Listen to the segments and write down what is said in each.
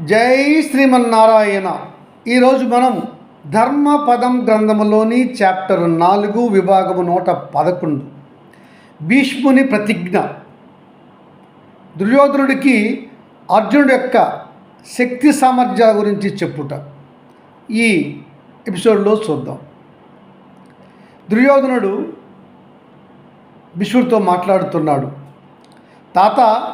జై శ్రీమన్నారాయణ. ఈరోజు మనం ధర్మపదం గ్రంథములోని చాప్టర్ నాలుగు విభాగము నూట పదకొండు. భీష్ముని ప్రతిజ్ఞ. దుర్యోధనుడికి అర్జునుడి యొక్క శక్తి సామర్థ్యాల గురించి చెప్పుట. ఈ ఎపిసోడ్లో చూద్దాం. దుర్యోధనుడు భీష్ముడితో మాట్లాడుతున్నాడు. తాత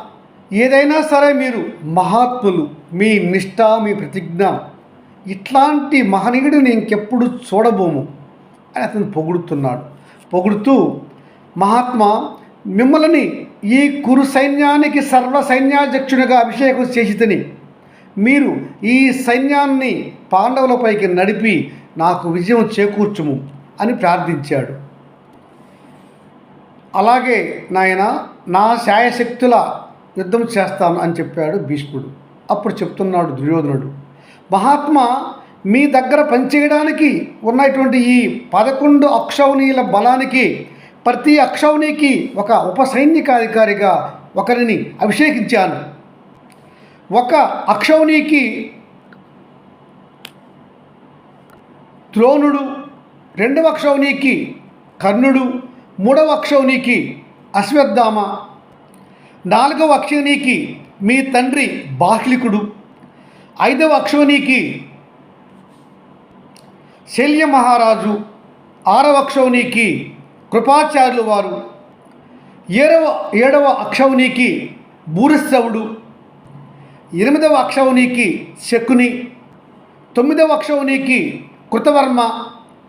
ఏదైనా సరే మీరు మహాత్ములు మీ నిష్ఠ మీ ప్రతిజ్ఞ ఇట్లాంటి మహనీయుడిని ఇంకెప్పుడు చూడబోము అని అతను పొగుడుతున్నాడు. పొగుడుతూ మహాత్మా మిమ్మల్ని ఈ కురు సైన్యానికి సర్వ సైన్యాధ్యక్షునిగా అభిషేకం చేసి తిని మీరు ఈ సైన్యాన్ని పాండవులపైకి నడిపి నాకు విజయం చేకూర్చుము అని ప్రార్థించాడు. అలాగే నాయన నా శాయశక్తుల యుద్ధం చేస్తాను అని చెప్పాడు భీష్ముడు. అప్పుడు చెప్తున్నాడు దుర్యోధనుడు మహాత్మా మీ దగ్గర పనిచేయడానికి ఉన్నటువంటి ఈ పదకొండు అక్షౌనీల బలానికి ప్రతి అక్షౌనికి ఒక ఉప సైనికాధికారిగా ఒకరిని అభిషేకించాను. ఒక అక్షౌనికి ద్రోణుడు రెండవ అక్షౌనికి కర్ణుడు మూడవ అక్షౌనికి అశ్వత్థామ నాలుగవ అక్షౌనికి మీ తండ్రి బాహ్లికుడు. ఐదవ అక్షౌనికి శల్య మహారాజు. ఆరవ అక్షౌనికి కృపాచార్యులు వారు. ఏడవ ఏడవ అక్షౌనికి భూరిశ్రవుడు ఎనిమిదవ అక్షౌనికి శకుని. తొమ్మిదవ అక్షౌనికి కృతవర్మ.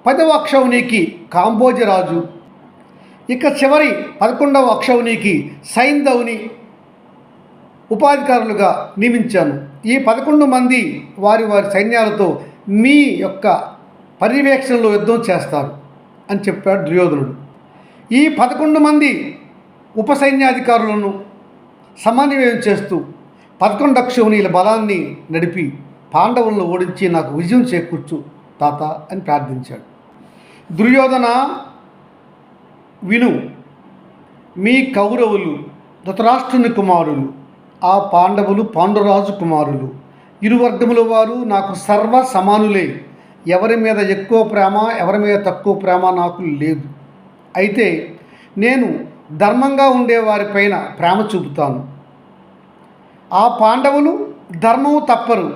పదవ అక్షౌనికి కాంబోజరాజు. ఇక చివరి పదకొండవ అక్షౌనికి సైంధవుని ఉపాధికారులుగా నియమించాను. ఈ పదకొండు మంది వారి వారి సైన్యాలతో మీ యొక్క పర్యవేక్షణలో యుద్ధం చేస్తారు అని చెప్పాడు దుర్యోధనుడు. ఈ పదకొండు మంది ఉప సైన్యాధికారులను సమన్వయం చేస్తూ పదకొండు అక్షౌనీల బలాన్ని నడిపి పాండవులను ఓడించి నాకు విజయం చేకూర్చు తాత అని ప్రార్థించాడు. దుర్యోధన విను మీ కౌరవులు ధృతరాష్ట్రుని కుమారులు ఆ పాండవులు పాండురాజు కుమారులు. ఇరువర్గముల వారు నాకు సర్వ సమానులే. ఎవరి మీద ఎక్కువ ప్రేమ ఎవరి మీద తక్కువ ప్రేమ నాకు లేదు. అయితే నేను ధర్మంగా ఉండే వారిపైన ప్రేమ చూపుతాను. ఆ పాండవులు ధర్మము తప్పరు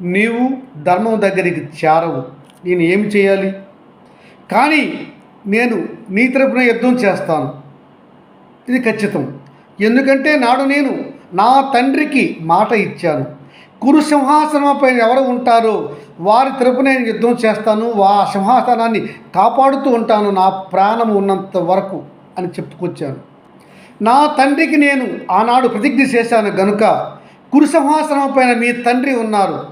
నీవు ధర్మం దగ్గరికి చేరవు. నేను ఏమి చేయాలి? కానీ నేను నీ తరపున యుద్ధం చేస్తాను. ఇది ఖచ్చితం. ఎందుకంటే నాడు నేను నా తండ్రికి మాట ఇచ్చాను. కురు సింహాసనంపై ఎవరు ఉంటారో వారి తరపు నేను యుద్ధం చేస్తాను. వా సింహాసనాన్ని కాపాడుతూ ఉంటాను. నా ప్రాణం ఉన్నంత వరకు అని చెప్పుకొచ్చాను. నా తండ్రికి నేను ఆనాడు ప్రతిజ్ఞ చేశాను. గనుక కురు సింహాసనం పైన మీ తండ్రి ఉన్నారు.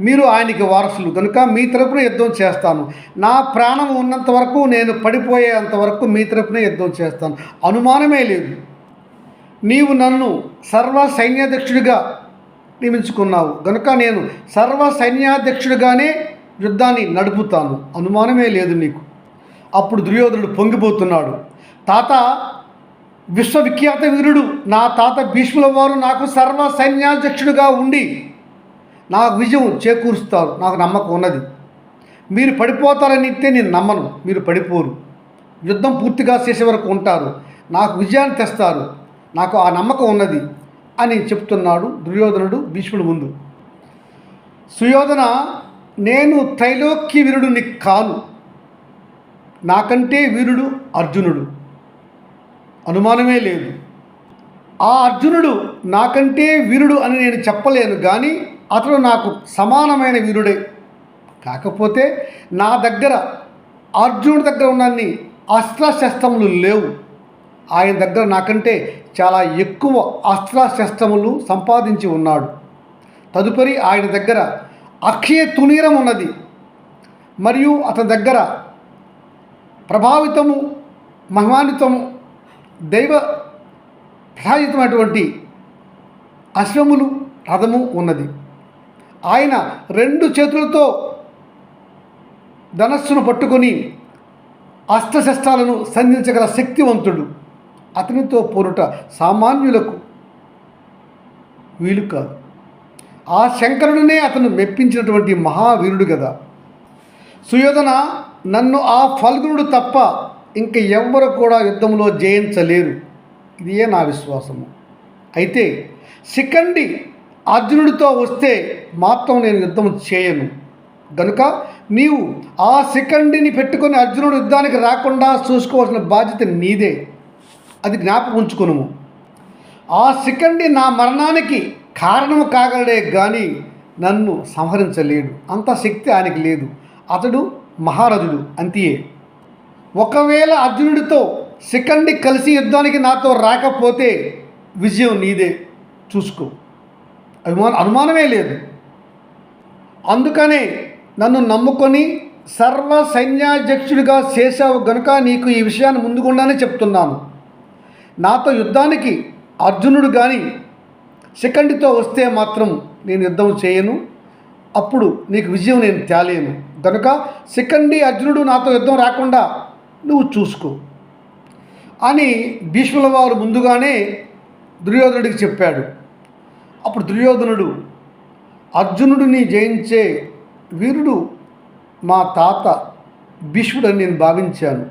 మీరు ఆయనకి వారసులు. కనుక మీ తరపున యుద్ధం చేస్తాను. నా ప్రాణం ఉన్నంత వరకు నేను పడిపోయేంత వరకు మీ తరపున యుద్ధం చేస్తాను. అనుమానమే లేదు. నీవు నన్ను సర్వ సైన్యాధ్యక్షుడిగా నియమించుకున్నావు. కనుక నేను సర్వ సైన్యాధ్యక్షుడిగానే యుద్ధాన్ని నడుపుతాను. అనుమానమే లేదు నీకు. అప్పుడు దుర్యోధనుడు పొంగిపోతున్నాడు. తాత విశ్వవిఖ్యాత వీరుడు. నా తాత భీష్ముల వారు నాకు సర్వ సైన్యాధ్యక్షుడిగా ఉండి నాకు విజయం చేకూరుస్తారు. నాకు నమ్మకం ఉన్నది. మీరు పడిపోతారని ఇస్తే నేను నమ్మను. మీరు పడిపోరు. యుద్ధం పూర్తిగా చేసే వరకు ఉంటారు. నాకు విజయాన్ని తెస్తారు. నాకు ఆ నమ్మకం ఉన్నది అని చెప్తున్నాడు దుర్యోధనుడు భీష్ముడు ముందు. సుయోధన నేను త్రైలోక్య వీరుడిని కాను. నాకంటే వీరుడు అర్జునుడు. అనుమానమే లేదు. ఆ అర్జునుడు నాకంటే వీరుడు అని నేను చెప్పలేను. కానీ అతడు నాకు సమానమైన వీరుడే. కాకపోతే నా దగ్గర అర్జునుడి దగ్గర ఉన్నన్ని అస్త్రశస్త్రములు లేవు. ఆయన దగ్గర నాకంటే చాలా ఎక్కువ అస్త్రశస్త్రములు సంపాదించి ఉన్నాడు. తదుపరి ఆయన దగ్గర అక్షయ తునీరం ఉన్నది. మరియు అతని దగ్గర ప్రభావితము మహిమాన్వితము దైవ ప్రసాదితమైనటువంటి అశ్వములు రథము ఉన్నది. ఆయన రెండు చేతులతో ధనస్సును పట్టుకొని అస్త్రశస్త్రాలను సంధించగల శక్తివంతుడు. అతనితో పోరుట సామాన్యులకు వీలు కాదు. ఆ శంకరుడినే అతను మెప్పించినటువంటి మహావీరుడు కదా సుయోధన నన్ను ఆ ఫల్గునుడు తప్ప ఇంక ఎవ్వరు కూడా యుద్ధంలో జయించలేరు. ఇదే నా విశ్వాసము. అయితే శిఖండి అర్జునుడితో వస్తే మాత్రం నేను యుద్ధం చేయను. గనుక నీవు ఆ సెకండ్ని పెట్టుకొని అర్జునుడు యుద్ధానికి రాకుండా చూసుకోవాల్సిన బాధ్యత నీదే. అది జ్ఞాపకం ఉంచుకును ఆ శిఖండి నా మరణానికి కారణము కాగలడే కానీ నన్ను సంహరించలేడు. అంత శక్తి ఆయనకి లేదు. అతడు మహారథుడు అంతియే. ఒకవేళ అర్జునుడితో శిఖండి కలిసి యుద్ధానికి నాతో రాకపోతే విజయం నీదే. చూసుకో. అభిమాన అనుమానమే లేదు. అందుకనే నన్ను నమ్ముకొని సర్వ సైన్యాధ్యక్షుడిగా చేశావు గనుక నీకు ఈ విషయాన్ని ముందుకుండానే చెప్తున్నాను. నాతో యుద్ధానికి అర్జునుడు కానీ శిఖండితో వస్తే మాత్రం నేను యుద్ధం చేయను. అప్పుడు నీకు విజయం నేను తేలేను. కనుక శిఖండి అర్జునుడు నాతో యుద్ధం రాకుండా నువ్వు చూసుకో. అని భీష్ముల వారు ముందుగానే దుర్యోధనుడికి చెప్పాడు. అప్పుడు దుర్యోధనుడు అర్జునుడిని జయించే వీరుడు మా తాత భీష్ముడని నేను భావించాను.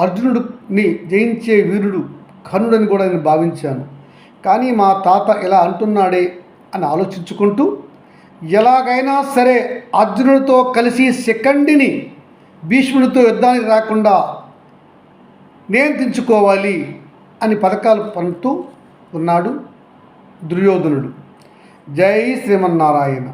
అర్జునుడిని జయించే వీరుడు కర్ణుడని కూడా నేను భావించాను. కానీ మా తాత ఇలా అంటున్నాడే అని ఆలోచించుకుంటూ ఎలాగైనా సరే అర్జునుడితో కలిసి సెకండిని భీష్ముడితో యుద్ధానికి రాకుండా నియంత్రించుకోవాలి అని పథకాలు పంపుతూ ఉన్నాడు దుర్యోధనుడు. జై శ్రీమన్నారాయణ.